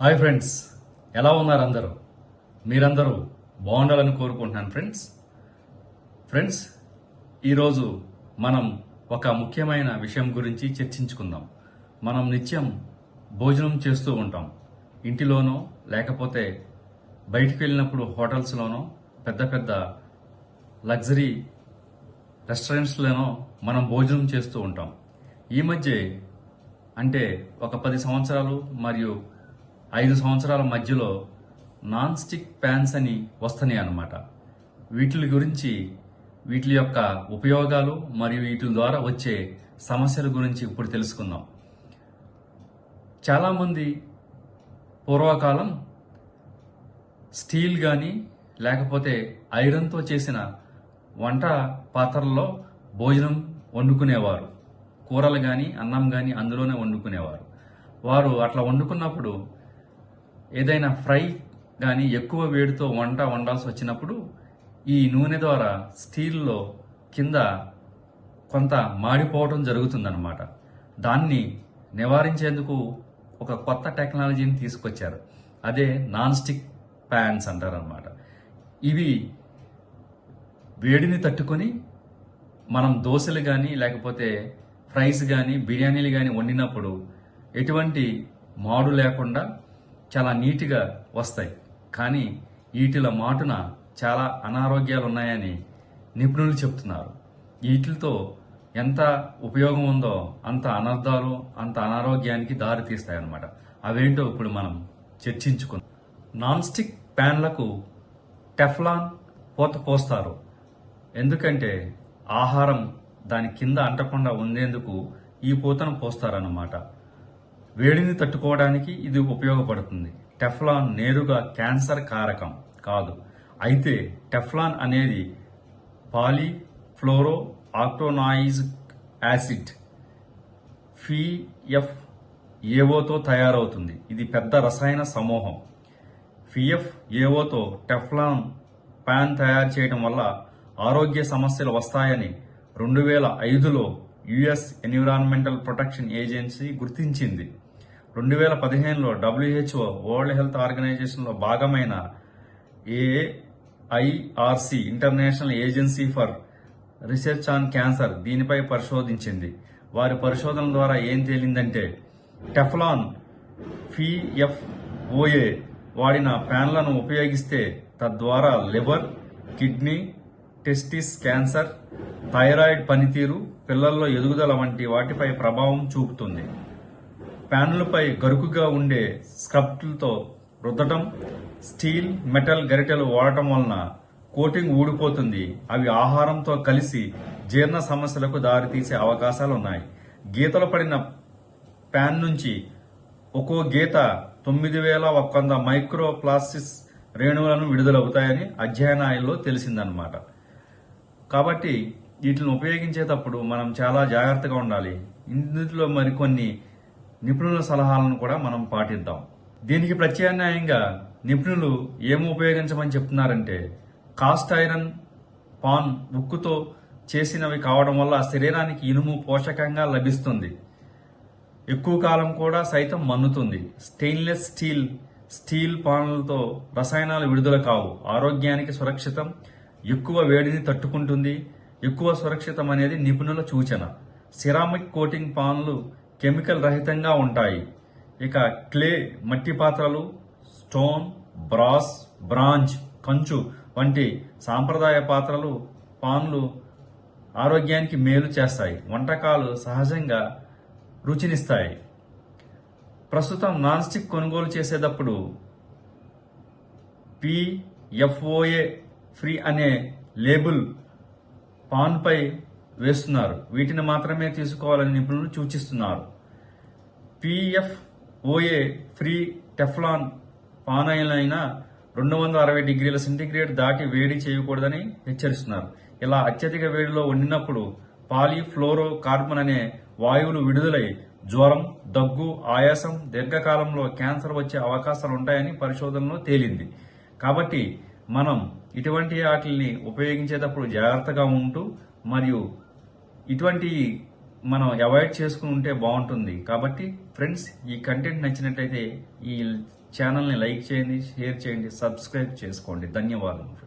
Hi friends ఎలా ఉన్నారు అందరూ? మీరందరూ బాగుండాలని కోరుకుంటున్నాను ఫ్రెండ్స్. ఫ్రెండ్స్ ఈరోజు మనం ఒక ముఖ్యమైన విషయం గురించి చర్చించుకుందాం. మనం నిత్యం భోజనం చేస్తూ ఉంటాం. ఇంటిలోనో లేకపోతే బయటికి వెళ్ళినప్పుడు హోటల్స్లోనో పెద్ద పెద్ద లగ్జరీ రెస్టారెంట్స్లోనో మనం భోజనం చేస్తూ ఉంటాం. ఈ మధ్య అంటే ఒక పది సంవత్సరాలు మరియు ఐదు సంవత్సరాల మధ్యలో నాన్ స్టిక్ ప్యాన్స్ అని వస్తున్నాయి అన్నమాట. వీటి గురించి వీటి యొక్క ఉపయోగాలు మరియు వీటి ద్వారా వచ్చే సమస్యల గురించి ఇప్పుడు తెలుసుకుందాం. చాలామంది పూర్వకాలం స్టీల్ కానీ లేకపోతే ఐరన్తో చేసిన వంట పాత్రల్లో భోజనం వండుకునేవారు. కూరలు కానీ అన్నం కానీ అందులోనే వండుకునేవారు. వారు అట్లా వండుకున్నప్పుడు ఏదైనా ఫ్రై కానీ ఎక్కువ వేడితో వంట వండాల్సి వచ్చినప్పుడు ఈ నూనె ద్వారా స్టీల్లో కింద కొంత మాడిపోవడం జరుగుతుందన్నమాట. దాన్ని నివారించేందుకు ఒక కొత్త టెక్నాలజీని తీసుకొచ్చారు. అదే నాన్ స్టిక్ ప్యాన్స్ అంటారనమాట ఇవి వేడిని తట్టుకొని మనం దోశలు కానీ లేకపోతే ఫ్రైస్ కానీ బిర్యానీలు కానీ వండినప్పుడు ఎటువంటి మాడు లేకుండా చాలా నీట్గా వస్తాయి. కానీ వీటిల మాటున చాలా అనారోగ్యాలు ఉన్నాయని నిపుణులు చెప్తున్నారు. వీటితో ఎంత ఉపయోగం ఉందో అంత అనర్థాలు అంత అనారోగ్యానికి దారి తీస్తాయన్నమాట. అవేంటో ఇప్పుడు మనం చర్చించుకుందాం. నాన్ స్టిక్ ప్యాన్లకు టెఫ్లాన్ పోత పోస్తారు. ఎందుకంటే ఆహారం దాని కింద అంటకుండా ఉండేందుకు ఈ పూతను పోస్తారన్నమాట. వేడిని తట్టుకోవడానికి ఇది ఉపయోగపడుతుంది. టెఫ్లాన్ నేరుగా క్యాన్సర్ కారకం కాదు. అయితే టెఫ్లాన్ అనేది పాలిఫ్లోరో ఆక్టోనాయిజ్ యాసిడ్ ఫిఎఫ్ ఏవోతో తయారవుతుంది. ఇది పెద్ద రసాయన సమూహం. ఫిఎఫ్ ఏవోతో టెఫ్లాన్ ప్యాన్ తయారు చేయడం వల్ల ఆరోగ్య సమస్యలు వస్తాయని రెండు వేల ఐదులో యుఎస్ ఎన్విరాన్మెంటల్ ప్రొటెక్షన్ ఏజెన్సీ గుర్తించింది. రెండు వేల పదిహేనులో డబ్ల్యూహెచ్ఓ వరల్డ్ హెల్త్ ఆర్గనైజేషన్లో భాగమైన AIRC international agency for research on cancer దీనిపై పరిశోధించింది. వారి పరిశోధన ద్వారా ఏం తేలిందంటే టెఫ్లాన్ పిఎఫ్ఓఏ వాడిన ప్యాన్లను ఉపయోగిస్తే తద్వారా liver kidney testis cancer thyroid పనితీరు పిల్లల్లో ఎదుగుదల వంటి వాటిపై ప్రభావం చూపుతుంది. ప్యాన్లపై గరుకుగా ఉండే స్క్రబ్లతో రుద్దటం స్టీల్ మెటల్ గరిటెలు వాడటం వలన కోటింగ్ ఊడిపోతుంది. అవి ఆహారంతో కలిసి జీర్ణ సమస్యలకు దారితీసే అవకాశాలు ఉన్నాయి గీతలు పడిన ప్యాన్ నుంచి ఒక్కో గీత తొమ్మిది వేల ఒక్క వంద మైక్రో రేణువులను విడుదలవుతాయని అధ్యయనాల్లో తెలిసిందనమాట కాబట్టి వీటిని ఉపయోగించేటప్పుడు మనం చాలా జాగ్రత్తగా ఉండాలి. ఇందులో మరికొన్ని నిపుణుల సలహాలను కూడా మనం పాటిద్దాం. దీనికి ప్రత్యామ్నాయంగా నిపుణులు ఏమి ఉపయోగించమని చెప్తున్నారంటే కాస్ట్ ఐరన్ పాన్ ఉక్కుతో చేసినవి కావడం వల్ల శరీరానికి ఇనుము పోషకంగా లభిస్తుంది. ఎక్కువ కాలం కూడా సైతం మన్నుతుంది. స్టెయిన్లెస్ స్టీల్ స్టీల్ పాన్లతో రసాయనాలు విడుదల కావు. ఆరోగ్యానికి సురక్షితం. ఎక్కువ వేడిని తట్టుకుంటుంది. ఎక్కువ సురక్షితం అనేది నిపుణుల సూచన. సిరామిక్ కోటింగ్ పాన్లు కెమికల్ రహితంగా ఉంటాయి. ఇక క్లే మట్టి పాత్రలు స్టోన్ బ్రాస్ బ్రాంజ్ కంచు వంటి సాంప్రదాయ పాత్రలు పాన్లు ఆరోగ్యానికి మేలు చేస్తాయి. వంటకాలు సహజంగా రుచినిస్తాయి. ప్రస్తుతం నాన్ స్టిక్ కొనుగోలు చేసేటప్పుడు పిఎఫ్ఓఏ ఫ్రీ అనే లేబుల్ పాన్పై వేస్తున్నారు. వీటిని మాత్రమే తీసుకోవాలని నిపుణులు సూచిస్తున్నారు. పిఎఫ్ఓఏ ఫ్రీ టెఫ్లాన్ పానైలైన రెండు వందల అరవై డిగ్రీల సెంటీగ్రేడ్ దాటి వేడి చేయకూడదని హెచ్చరిస్తున్నారు. ఇలా అత్యధిక వేడిలో వండినప్పుడు పాలిఫ్లోరో కార్బన్ అనే వాయువులు విడుదలై జ్వరం దగ్గు ఆయాసం దీర్ఘకాలంలో క్యాన్సర్ వచ్చే అవకాశాలు ఉంటాయని పరిశోధనలో తేలింది. కాబట్టి మనం ఇటువంటి వాటిని ఉపయోగించేటప్పుడు జాగ్రత్తగా ఉంటూ మరియు ఇటువంటి మనం అవాయిడ్ చేసుకుని ఉంటే బాగుంటుంది. కాబట్టి ఫ్రెండ్స్ ఈ కంటెంట్ నచ్చినట్లయితే ఈ ఛానల్ని లైక్ చేయండి షేర్ చేయండి సబ్స్క్రైబ్ చేసుకోండి. ధన్యవాదాలు